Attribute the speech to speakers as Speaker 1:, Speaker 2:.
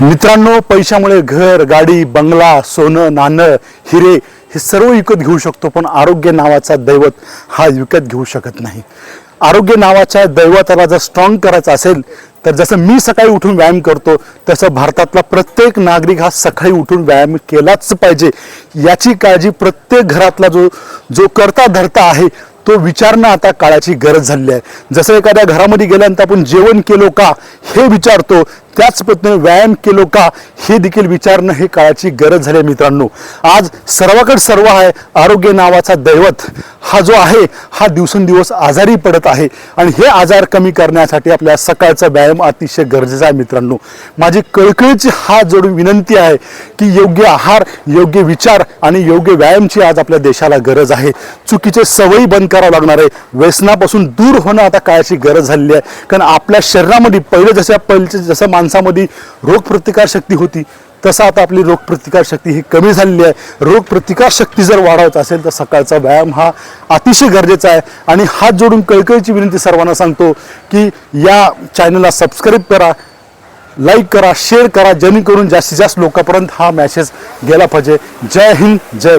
Speaker 1: मित्रांनो पैशामुळे घर गाडी बंगला सोनं नाणं हिरे हे सर्व विकत घेऊ शकतो पण आरोग्य नावाचा दैवत हा विकत घेऊ शकत नाही. आरोग्य नावाच्या दैवताला जर स्ट्रॉंग करायचं असेल तर जसं मी सकाळी उठून व्यायाम करतो तसं भारतातला प्रत्येक नागरिक हा सकाळी उठून व्यायाम केलाच पाहिजे. याची काळजी प्रत्येक घरातला जो जो करता धरता आहे तो विचारणं आता काळाची गरज झालेली आहे. जसं एखाद्या घरामध्ये गेल्यानंतर आपण जेवण केलो का हे विचारतो त्याच पद्धतीने व्यायाम केलो का हे देखील विचारणं हे काळाची गरज झाली आहे मित्रांनो. आज सर्वाकडे सर्व आहे आरोग्य नावाचा दैवत. हा जो आहे हा दिवसेंदिवस आजारी पडत आहे. आणि हे आजार कमी करण्यासाठी आपल्या सकाळचा व्यायाम अतिशय गरजेचा आहे मित्रांनो. माझी कळकळीची हात जोडून विनंती आहे की योग्य आहार योग्य विचार आणि योग्य व्यायामची आज आपल्या देशाला गरज आहे. चुकीचे सवयी बंद करावं लागणार आहे. व्यसनापासून दूर होणं आता काळाची गरज झालेली आहे. कारण आपल्या शरीरामध्ये पहिले जशा पहिले जसं माणसामध्ये रोगप्रतिकार शक्ती होती. तसं आता आपली रोगप्रतिकार शक्ती ही कमी झालेली आहे. रोगप्रतिकार शक्ती जर वाढवत असेल तर सकाळचा व्यायाम हा अतिशय गरजेचा आहे. आणि हात जोडून कळकळीची विनंती सर्वांना सांगतो की या चॅनलला सबस्क्राईब करा लाईक करा शेअर करा जेणेकरून जास्तीत जास्त लोकांपर्यंत हा मॅसेज गेला पाहिजे. जय हिंद जय